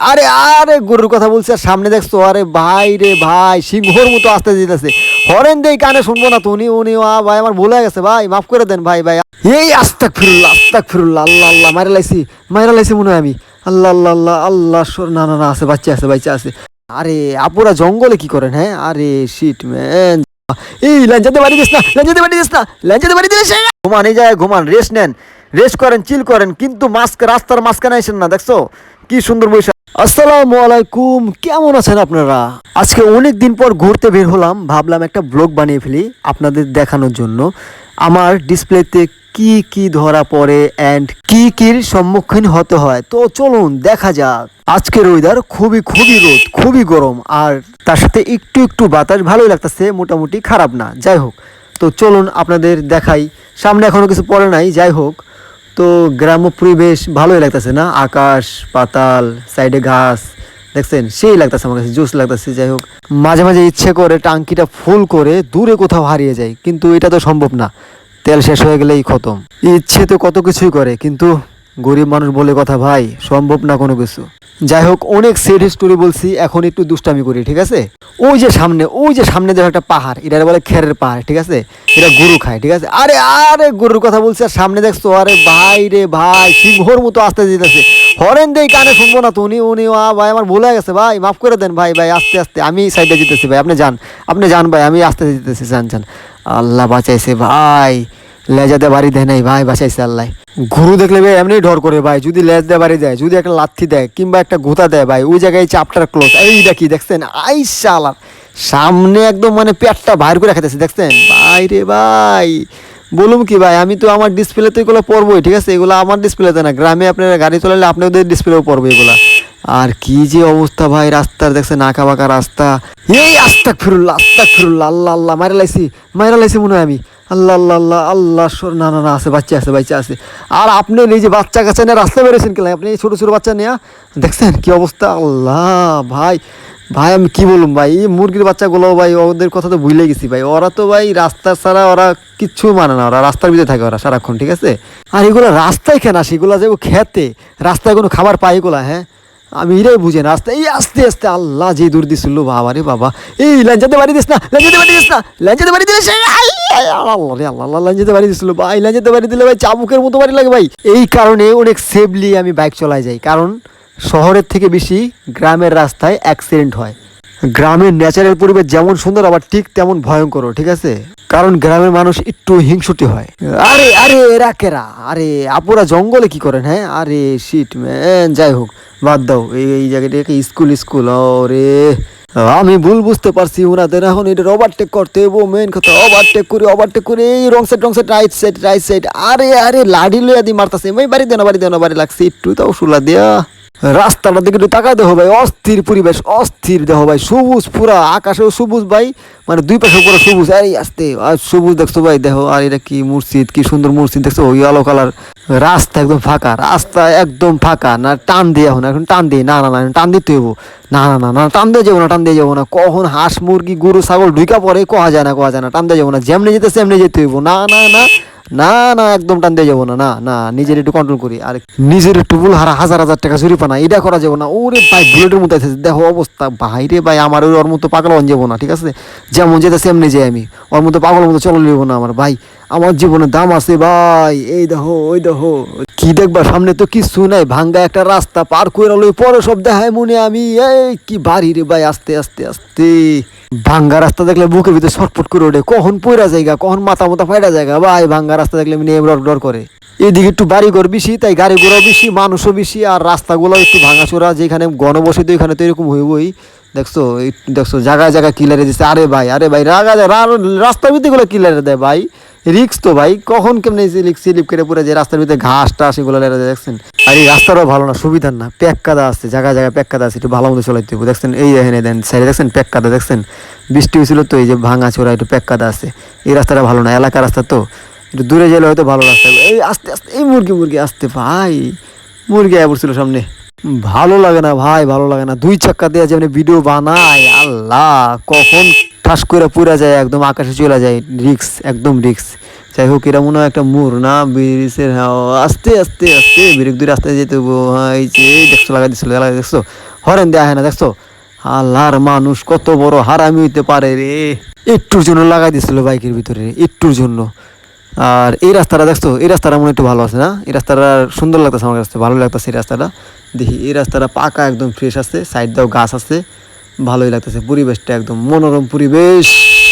আরে আরে, গরুর কথা বলছি, আর সামনে দেখছ, আরে ভাই রে ভাই, সিংহর মতো আসতে যেতেছে। হরেন দেই কানে শুনব না তো, উনি উনি ভাই, আমার ভুলে গেছে, ভাই, মাফ করে দেন, ভাই ভাই। এই আস্তাক ফিরুল্লাহ আস্তাক ফিরুল্লাহ আল্লাহ আল্লাহ মারা লাইছি মারা লাইছি মনে হয় আমি। আল্লাহ আল্লাহ আল্লাহ আল্লাহ, সর- না না না, আছে, বাচ্চা আছে বাচ্চা আছে। আরে, আপুরা জঙ্গলে কি করেন হ্যাঁ? আরে শিট ম্যান এই লঞ্চাতে বাড়ি দিস না লঞ্চাতে বাড়ি দিস না লঞ্চাতে বাড়ি দিস না। ঘুমান, এই জায়গায় ঘুমান রেস্ট নেন। রেস্ট করেন চিল করেন, কিন্তু মাস্ক রাস্তার মাঝখানে আসেন না, দেখছ? কি সুন্দর বৈশাখ। আসসালামু আলাইকুম। কেমন আছেন আপনারা? আজকে অনেক দিন পর ঘুরতে বের হলাম। ভাবলাম একটা ব্লগ বানিয়ে ফেলি আপনাদের দেখানোর জন্য। আমার ডিসপ্লেতে কি কি ধরা পড়ে অ্যান্ড কি কির সম্মুখীন হতে হয়। তো চলুন, দেখা যাক। আজকের ওয়েদার খুবই খুবই রোদ, খুবই গরম। আর তার সাথে একটু একটু বাতাস ভালোই লাগতেছে, মোটামুটি খারাপ না। যাই হোক, তো চলুন আপনাদের দেখাই। সামনে এখনও কিছু পড়ে নাই, যাই হোক। তো গ্রাম্য পরিবেশ ভালোই লাগতেছে না? আকাশ, পাতাল, সাইডে ঘাস, দেখছেন? সেই লাগতেছে আমার কাছে জুস লাগতেছে, যাই হোক। মাঝে মাঝে ইচ্ছে করে টাঙ্কিটা ফুল করে দূরে কোথাও হারিয়ে যায়, কিন্তু এটা তো সম্ভব না। তেল শেষ হয়ে গেলেই খতম। ইচ্ছে তো কত কিছুই করে, কিন্তু গরিব মানুষ বলে কথা, ভাই, সম্ভব না কোনো কিছু। যাই হোক অনেক সেড স্টোরি বলছি, এখন একটু দুষ্টামি করি, ঠিক আছে? ওই যে সামনে, ওই যে সামনে দেখো একটা পাহাড় এটা বলে খেরের পাহাড়, ঠিক আছে? এটা গরু খায়, ঠিক আছে? আরে আরে, গরুর কথা বলছি, আর সামনে দেখছ, আরে ভাই রে ভাই, সিংহর মতো আসতে যেতেছে। হরেন দেই কানে শুনব না তো, উনি উনি ভাই, আমার ভুলে গেছে, ভাই, মাফ করে দেন, ভাই ভাই, আস্তে আস্তে, আমি সাইডে যেতেছি, ভাই, আপনি যান আপনি যান, ভাই, আমি আস্তে যেতেছি, যান যান। আল্লাহ বাঁচাইছে, ভাই। লেজাতে বাড়ি দেয় নাই, ভাই, বাঁচাইছে আল্লাহ। গরু দেখলে ভাই, এমনি ডর করে ভাই, যদি লেজ দিয়ে বাড়ি দেয়, যদি একটা লাথি দেয়, কিংবা একটা গোতা দেয় ভাই, ওই জায়গায় চাপটার ক্লোজ এই দেখি, দেখছেন? আই শালার সামনে একদম মানে পেটটা বাইর করে খাইতেছে দেখছেন? ভাই রে ভাই, বলুম কি ভাই, আমি তো আমার ডিসপ্লেতে এগুলো পড়বোই ঠিক আছে? এগুলো আমার ডিসপ্লেতে না, গ্রামে আপনারা গাড়ি চালালে আপনাদের ডিসপ্লেও পড়বে এগুলা। আর কি যে অবস্থা ভাই, রাস্তার, দেখছেন? আঁকা বাঁকা রাস্তা। এই আস্তাক ফিরুল্লাহ আস্তাক ফিরুল্লাহ আল্লাহ আল্লাহ মারা লাইছি মারা লাইছি মনে হয় আমি। আল্লাহ আল্লাহ আল্লাহ আল্লাহ না না না, আছে, বাচ্চা আছে বাচ্চা আছে। আর আপনি নিজে বাচ্চা কাছে নিয়ে রাস্তা বেরোছেন কেন? আপনি ছোট ছোট বাচ্চা নিয়ে, দেখছেন কি অবস্থা? আল্লাহ, ভাই ভাই, আমি কি বলুম ভাই? এই মুরগির বাচ্চাগুলো, ভাই, ওদের কথা তো ভুলে গেছি, ভাই। ওরা তো, ভাই, রাস্তা ছাড়া ওরা কিচ্ছু মানে না, ওরা রাস্তার ভিতরে থাকে ওরা সারাক্ষণ, ঠিক আছে? আর এগুলো রাস্তায় কেন আসে এগুলো যে খেতে, রাস্তায় কোনো খাবার পায় এগুলা হ্যাঁ? আমি এটাই বুঝে না। আস্তে, এই আস্তে আস্তে, আল্লাহ যে দূর দিছিল বাবা রে বাবা। এই ল্যাঞ্জাতে বাড়ি দিস না ল্যাঞ্জাতে বাড়ি দিস না ল্যাঞ্জাতে বাড়ি দিলে আল্লাহ রে আল্লাহ ল্যাঞ্জাতে বাড়ি দিছিল, ভাই ল্যাঞ্জাতে বাড়ি দিলে ভাই, চাবুকের মতো বাড়ি লাগে ভাই। এই কারণে অনেক সেফলি আমি বাইক চলাই যাই, কারণ শহরের থেকে বেশি গ্রামের রাস্তায় অ্যাক্সিডেন্ট হয়। গ্রামের ন্যাচারাল পরিবেশ যেমন সুন্দর, আবার ঠিক তেমন ভয়ঙ্কর ঠিক আছে? কারণ গ্রামের মানুষ একটু হিংসুটি হয়। আরে আরে, এরা কেরা? আরে, আপুরা জঙ্গলে কি করেন হ্যাঁ? আরে শিট ম্যান যাই হোক, বাদ দাও। এই এই জায়গাটাকে স্কুল স্কুল রে আমি ভুল বুঝতে পারছি ওনাদের। এখন এটা ওভারটেক করতে হইব মেন কথা ওভারটেক করে ওভারটেক করে, এই wrong side wrong side right side right side আরে আরে, লাডি লইয়া দি মারতাছে। এই বাড়ি দেনা বাড়ি দেনা, বাড়ি লাগছে। একটু তাও শুলা দিয়া। রাস্তাটার দিকে একটু তাকায় দেহ ভাই, অস্থির পরিবেশ, অস্থির দেহ ভাই, সবুজ পুরা, আকাশেও সবুজ ভাই মানে দুই পাশে পুরো সবুজ। এই আসতে আর সবুজ দেখছ ভাই, দেখো, আর এটা কি মসজিদ, কি সুন্দর মসজিদ দেখছ, ওই আলো কালার রাস্তা একদম ফাঁকা, রাস্তা একদম ফাঁকা, না টান দিয়ে এখন এখন টান দিয়ে, না না না, টান দিতে হব না না না না, টান দিয়ে যাব না, টান দিয়ে যাব না। কখন হাঁস মুরগি, গরু, ছাগল ঢুকা পরে কোয়া যায় না কোয়া যায় না, টান দিয়ে যাব না। যেমনি যেতে, সেমনি যেতে হইব। না না না না না, একদম টান দিয়ে যাব না না না, নিজের একটু কন্ট্রোল করি। আর নিজের একটু ভুল হারা হাজার হাজার টাকা চুরি পানা, এটা করা যাব না। ওরে ভাই বুলেটের মতো আছে, দেখো অবস্থা। ভাই আমার ওর মতো যাব না, ঠিক আছে? যেমন যেতে সেমনি যাই আমি। ওর মতো পাগল মতো চলে না আমার, ভাই। আমার জীবনে দাম আছে, ভাই। এই ওই কি দেখবা, সামনে তো কিছু নাই, ভাঙ্গা একটা রাস্তা পার করে লই পরে সব দেখায় মনে আমি। এই, কি বাড়ি রে ভাই, আস্তে আস্তে আস্তে। ভাঙ্গা রাস্তা দেখলে বুকের ভিতরে ছটফট করে ওঠে। কখন পয়রা জায়গা, কখন মাথা মাথা ফাইটা জায়গা। ভাই, ভাঙ্গা রাস্তা দেখলে আমি ডর ডর করে। এদিকে একটু বাড়ি ঘর বেশি, তাই গাড়ি ঘোড়াও বেশি, মানুষও বেশি, আর রাস্তাগুলো একটু ভাঙাচোরা, যেখানে গণবসতি ওইখানে তো এরকম হইবই দেখছ দেখছ, জায়গায় জায়গায় কিলারে দিচ্ছে আরে ভাই আরে ভাই, রাগা যায় রাস্তার ভিতরে গুলো কিলারে দেয় ভাই। রিক্স তো ভাই, কখন কেমনে স্লিপ করে পড়ে যে রাস্তার ভিতরে ঘাস টাস এগুলো লেরা যায়, দেখছেন? আর এই রাস্তাটাও ভালো না, সুবিধার না, প্যাক কাদা আছে, জায়গায় জায়গায় প্যাক কাদা আছে, একটু ভালো মতো চলাইতে হবে দেখছেন, এই এখানে দেন, সাইডে দেখছেন, প্যাক কাদা, দেখছেন? বৃষ্টি হয়েছিল তো, এই যে ভাঙা চোরা একটু প্যাক কাদা আছে। এই রাস্তাটা ভালো না, এলাকার রাস্তা তো। একটু দূরে গেলে হয়তো ভালো রাস্তা এই আস্তে আস্তে এই মুরগি মুরগি আসতে ভাই। মুরগি আয় পড়ছিল সামনে। ভালো লাগে না ভাই ভালো লাগে না। দুই চাক্কা দিয়ে যেমন ভিডিও বানায় আল্লাহ কখন ঠাস করে পুরা যায় একদম আকাশে চলে যায়। রিক্স একদম রিক্স। যাই হোক এরা মনে হয় একটা মুর না? হ্যাঁ, আস্তে আস্তে আস্তে ব্রেক দূরে আস্তে যেতে। হ্যাঁ, যে দেখছ লাগা দিছিল লাগা দেখছ? হরেন দেয়া হয় না দেখছ? আল্লাহর মানুষ কত বড় হারামি হইতে পারে রে। একটুর জন্য লাগাই দিছিল বাইকের ভিতরে একটুর জন্য। আর এই রাস্তাটা দেখছ? এই রাস্তাটা মনে একটু ভালো আছে না? এই রাস্তাটা সুন্দর লাগতেছে আমার কাছে ভালো লাগতেছে এই রাস্তাটা। দেখি, এই রাস্তাটা পাকা, একদম ফ্রেশ আছে সাইড দাও গাছ আছে, ভালোই লাগতেছে পরিবেশটা একদম, মনোরম পরিবেশ,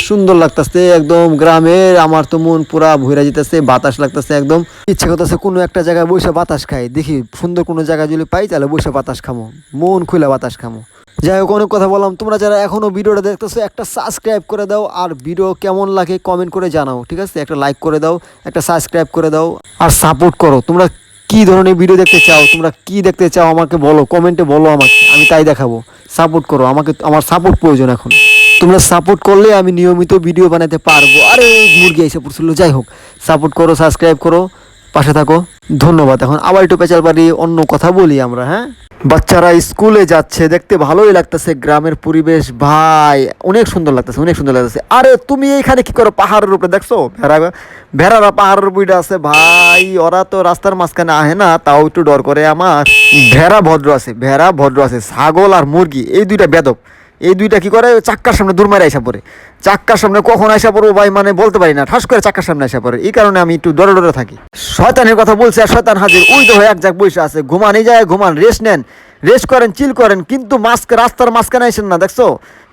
সুন্দর লাগতেছে একদম গ্রামের, আমার তো মন পুরা ভইরা যেতেছে, বাতাস লাগতেছে একদম। ইচ্ছে করতেছে কোনো একটা জায়গায় বসে বাতাস খাই, দেখি সুন্দর কোনো জায়গায় যদি পাই তাহলে বসে বাতাস খামো, মন খুলে বাতাস খামো। যাই হোক, অনেক কথা বললাম। তোমরা যারা এখনও ভিডিওটা দেখতেছো, একটা সাবস্ক্রাইব করে দাও। আর ভিডিও কেমন লাগে কমেন্ট করে জানাও, ঠিক আছে? একটা লাইক করে দাও, একটা সাবস্ক্রাইব করে দাও। আর সাপোর্ট করো। তোমরা কি ধরনের ভিডিও দেখতে চাও, তোমরা কি দেখতে চাও আমাকে বলো কমেন্টে বলো আমাকে। আমি তাই দেখাবো। সাপোর্ট করো। আমাকে আমার সাপোর্ট প্রয়োজন এখন। তোমরা সাপোর্ট করলে আমি নিয়মিত ভিডিও বানাতে পারব। আরে, মুরগি এসে পড়ছিল। যাই হোক সাপোর্ট করো সাবস্ক্রাইব করো, পাশে থাকো। ধন্যবাদ। এখন আবার একটু পেঁচাল পারি অন্য কথা বলি আমরা হ্যাঁ? বাচ্চারা স্কুলে যাচ্ছে, দেখতে ভালোই লাগতেছে গ্রামের পরিবেশ। ভাই, অনেক সুন্দর লাগতেছে, অনেক সুন্দর লাগতেছে। আরে, তুমি এইখানে কি করো? পাহাড়ের উপরে, দেখছ? ভেড়া, ভেড়ারা পাহাড়ের উপরে আছে। ভাই, ওরা তো রাস্তার মাঝখানে আহে না, তাও একটু ডর করে। আমার ভেড়া ভদ্র আছে, ভেড়া ভদ্র আছে, ছাগল আর মুরগি, এই দুইটা বেদব এই দুইটা কি করে? চাক্কার সামনে দূর মারে আসা পড়ে। চাক্কার সামনে কখন আসা পড়ব ভাই? মানে বলতে পারি না। ঠাস করে চাক্কার সামনে আসা পড়ে। এই কারণে আমি একটু ডরে ডরে থাকি। শয়তানের কথা বলছি আর শয়তান হাজির। তো হয়ে এক জায়গায় বসে আছে। ঘুমান, এই যায় ঘুমান রেস্ট নেন। রেস্ট করেন চিল করেন, কিন্তু মাস্ক, রাস্তার মাঝখানে আসেন না, দেখছ?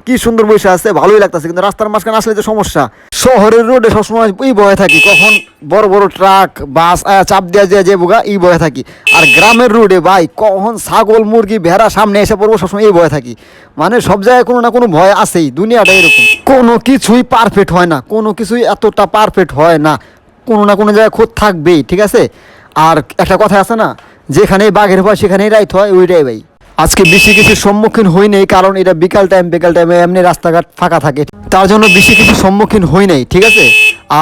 কি সুন্দর বসে আছে, ভালোই লাগতেছে, কিন্তু রাস্তার মাঝখানে আসলে তো সমস্যা? শহরের রোডে সবসময় এই বয়ে থাকি, কখন বড় বড় ট্রাক বাস চাপ দেওয়া যায় যে বোগা, এই বয়ে থাকি। আর গ্রামের রোডে ভাই, কখন ছাগল, মুরগি, ভেড়া সামনে এসে পড়ব, সবসময় এই ভয় থাকি। মানে সব জায়গায় কোনো না কোনো ভয় আছেই, দুনিয়াটা এরকম। কোনো কিছুই পারফেক্ট হয় না, কোনো কিছুই এতটা পারফেক্ট হয় না, কোনো না কোনো জায়গায় খোঁজ থাকবেই, ঠিক আছে? আর একটা কথা আছে না যেখানে বাঘের ভয়, সেখানেই রাইত হয়, ওইটাই ভাই। আজকে বেশি কিছু সম্মুখীন হই নাই, কারণ এটা বিকাল টাইম বিকাল টাইমে এমনি রাস্তাঘাট ফাঁকা থাকে। তার জন্য বেশি কিছু সম্মুখীন হই নাই, ঠিক আছে?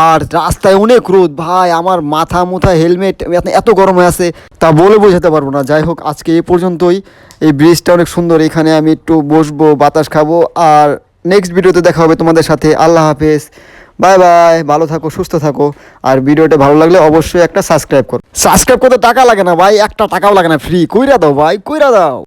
আর রাস্তায় অনেক রোদ, ভাই, আমার মাথা, মুথা হেলমেট এত গরম হয়ে আছে, তা বলে বোঝাতে পারব না। যাই হোক, আজকে এই পর্যন্তই। এই ব্রিজটা অনেক সুন্দর, এখানে আমি একটু বসবো, বাতাস খাব, আর নেক্সট ভিডিওতে দেখা হবে তোমাদের সাথে। আল্লাহ হাফেজ। বাই বাই, ভালো থাকো, সুস্থ থাকো। আর ভিডিওটা ভালো লাগলে অবশ্যই একটা সাবস্ক্রাইব করো। সাবস্ক্রাইব করতে টাকা লাগে না ভাই, একটা টাকাও লাগে না ফ্রি কইরা দাও ভাই, কইরা দাও।